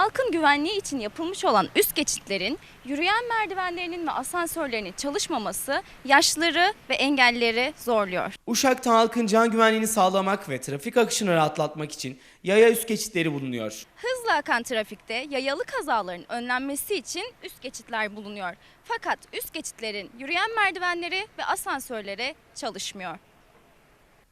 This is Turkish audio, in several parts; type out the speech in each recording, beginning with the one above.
Halkın güvenliği için yapılmış olan üst geçitlerin, yürüyen merdivenlerinin ve asansörlerinin çalışmaması yaşlıları ve engellileri zorluyor. Uşak'ta halkın can güvenliğini sağlamak ve trafik akışını rahatlatmak için yaya üst geçitleri bulunuyor. Hızla akan trafikte yayalı kazaların önlenmesi için üst geçitler bulunuyor. Fakat üst geçitlerin yürüyen merdivenleri ve asansörleri çalışmıyor.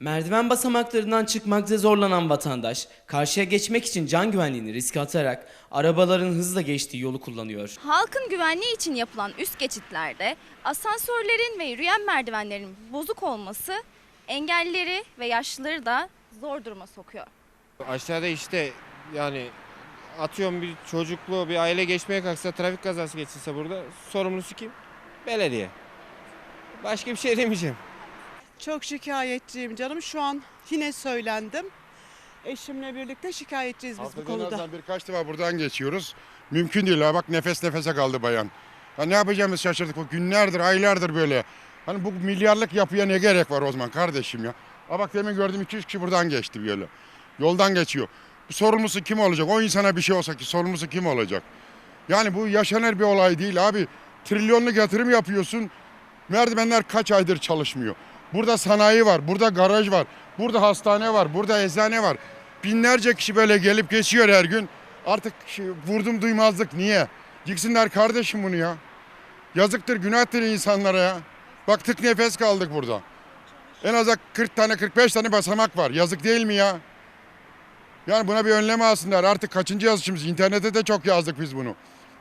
Merdiven basamaklarından çıkmakta zorlanan vatandaş, karşıya geçmek için can güvenliğini riske atarak arabaların hızla geçtiği yolu kullanıyor. Halkın güvenliği için yapılan üst geçitlerde asansörlerin ve yürüyen merdivenlerin bozuk olması engellileri ve yaşlıları da zor duruma sokuyor. Aşağıda işte yani atıyorum bir çocuklu bir aile geçmeye kalksa trafik kazası geçirse burada sorumlusu kim? Belediye. Başka bir şey demeyeceğim. Çok şikayetçiyim canım. Şu an yine söylendim. Eşimle birlikte şikayetçiyiz biz bu Haftada en konuda. azından birkaç defa buradan geçiyoruz. Mümkün değil ha bak nefes nefese kaldı bayan. Ya ne yapacağımızı şaşırdık. Bu günlerdir, aylardır böyle. Hani bu milyarlık yapıya ne gerek var o zaman kardeşim ya? Ha bak demin gördüm 200 kişi buradan geçti böyle. Yoldan geçiyor. Bu sorumlusu kim olacak? O insana bir şey olsa ki sorumlusu kim olacak? Yani bu yaşanır bir olay değil abi. Trilyonluk yatırım yapıyorsun. Merdivenler kaç aydır çalışmıyor. Burada sanayi var, burada garaj var, burada hastane var, burada eczane var. Binlerce kişi böyle gelip geçiyor her gün. Artık vurdum duymazlık niye? Yıksınlar kardeşim bunu ya. Yazıktır, günahtır insanlara ya. Baktık nefes kaldık burada. En az 40 tane 45 tane basamak var. Yazık değil mi ya? Yani buna bir önlem alsınlar. Artık kaçıncı yazışımız? İnternette de çok yazdık biz bunu.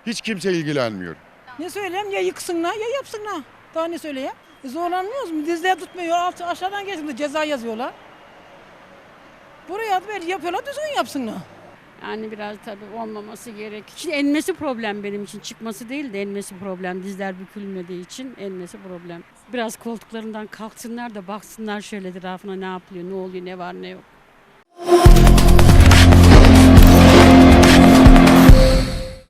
Hiç kimse ilgilenmiyor. Ne söyleyeyim ya yıksınlar ya yapsınlar. Daha ne söyleyeyim? E zorlanmıyoruz mu? Dizler tutmuyor. Alt, aşağıdan geçin ceza yazıyorlar. Buraya böyle yapıyorlar düzgün yapsınlar. Yani biraz tabii olmaması gerek. Şimdi enmesi problem benim için. Çıkması değil de enmesi problem. Dizler bükülmediği için enmesi problem. Biraz koltuklarından kalksınlar da baksınlar şöyle etrafına ne yapılıyor, ne oluyor, ne var ne yok.